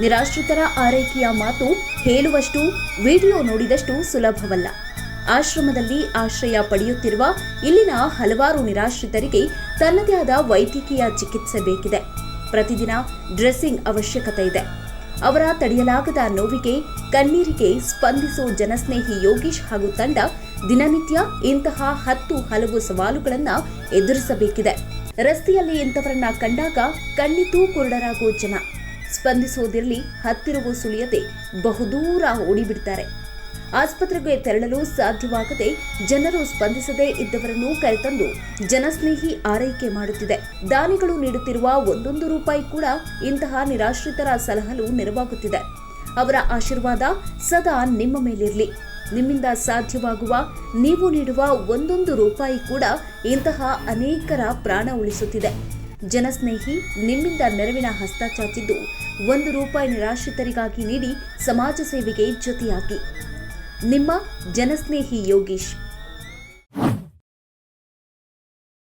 ನಿರಾಶ್ರಿತರ ಆರೈಕೆಯ ಮಾತು ಹೇಳುವಷ್ಟು, ವಿಡಿಯೋ ನೋಡಿದಷ್ಟು ಸುಲಭವಲ್ಲ. ಆಶ್ರಮದಲ್ಲಿ ಆಶ್ರಯ ಪಡೆಯುತ್ತಿರುವ ಇಲ್ಲಿನ ಹಲವಾರು ನಿರಾಶ್ರಿತರಿಗೆ ತನ್ನದೇ ಆದ ವೈದ್ಯಕೀಯ ಚಿಕಿತ್ಸೆ ಬೇಕಿದೆ. ಪ್ರತಿದಿನ ಡ್ರೆಸ್ಸಿಂಗ್ ಅವಶ್ಯಕತೆ ಇದೆ. ಅವರ ತಡೆಯಲಾಗದ ನೋವಿಗೆ, ಕಣ್ಣೀರಿಗೆ ಸ್ಪಂದಿಸೋ ಜನಸ್ನೇಹಿ ಯೋಗೀಶ್ ಹಾಗೂ ತಂಡ ದಿನನಿತ್ಯ ಇಂತಹ ಹತ್ತು ಹಲವು ಸವಾಲುಗಳನ್ನು ಎದುರಿಸಬೇಕಿದೆ. ರಸ್ತೆಯಲ್ಲಿ ಇಂಥವರನ್ನ ಕಂಡಾಗ ಕಣ್ಣಿತೂ ಕುರುಡರಾಗೋ ಜನ. ಸ್ಪಂದಿಸೋದಿರಲಿ, ಹತ್ತಿರವೂ ಸುಳಿಯದೆ ಬಹುದೂರ ಓಡಿಬಿಡ್ತಾರೆ. ಆಸ್ಪತ್ರೆಗೆ ತೆರಳಲು ಸಾಧ್ಯವಾಗದೆ ಜನರು ಸ್ಪಂದಿಸದೇ ಇದ್ದವರನ್ನು ಕರೆತಂದು ಜನಸ್ನೇಹಿ ಆರೈಕೆ ಮಾಡುತ್ತಿದೆ. ದಾನಿಗಳು ನೀಡುತ್ತಿರುವ ಒಂದೊಂದು ರೂಪಾಯಿ ಕೂಡ ಇಂತಹ ನಿರಾಶ್ರಿತರ ಸಲಹಲು ನೆರವಾಗುತ್ತಿದೆ. ಅವರ ಆಶೀರ್ವಾದ ಸದಾ ನಿಮ್ಮ ಮೇಲಿರಲಿ. ನಿಮ್ಮಿಂದ ಸಾಧ್ಯವಾಗುವ ನೀವು ನೀಡುವ ಒಂದೊಂದು ರೂಪಾಯಿ ಕೂಡ ಇಂತಹ ಅನೇಕರ ಪ್ರಾಣ ಉಳಿಸುತ್ತಿದೆ. ಜನಸ್ನೇಹಿ, ನಿಮ್ಮಿಂದ ನೆರವಿನ ಹಸ್ತ ಚಾಚಿದ್ದು, ಒಂದು ರೂಪಾಯಿ ನಿರಾಶ್ರಿತರಿಗಾಗಿ ನೀಡಿ ಸಮಾಜ ಸೇವೆಗೆ ಜೊತೆಯಾಗಿ. ನಿಮ್ಮ ಜನಸ್ನೇಹಿ ಯೋಗೀಶ್.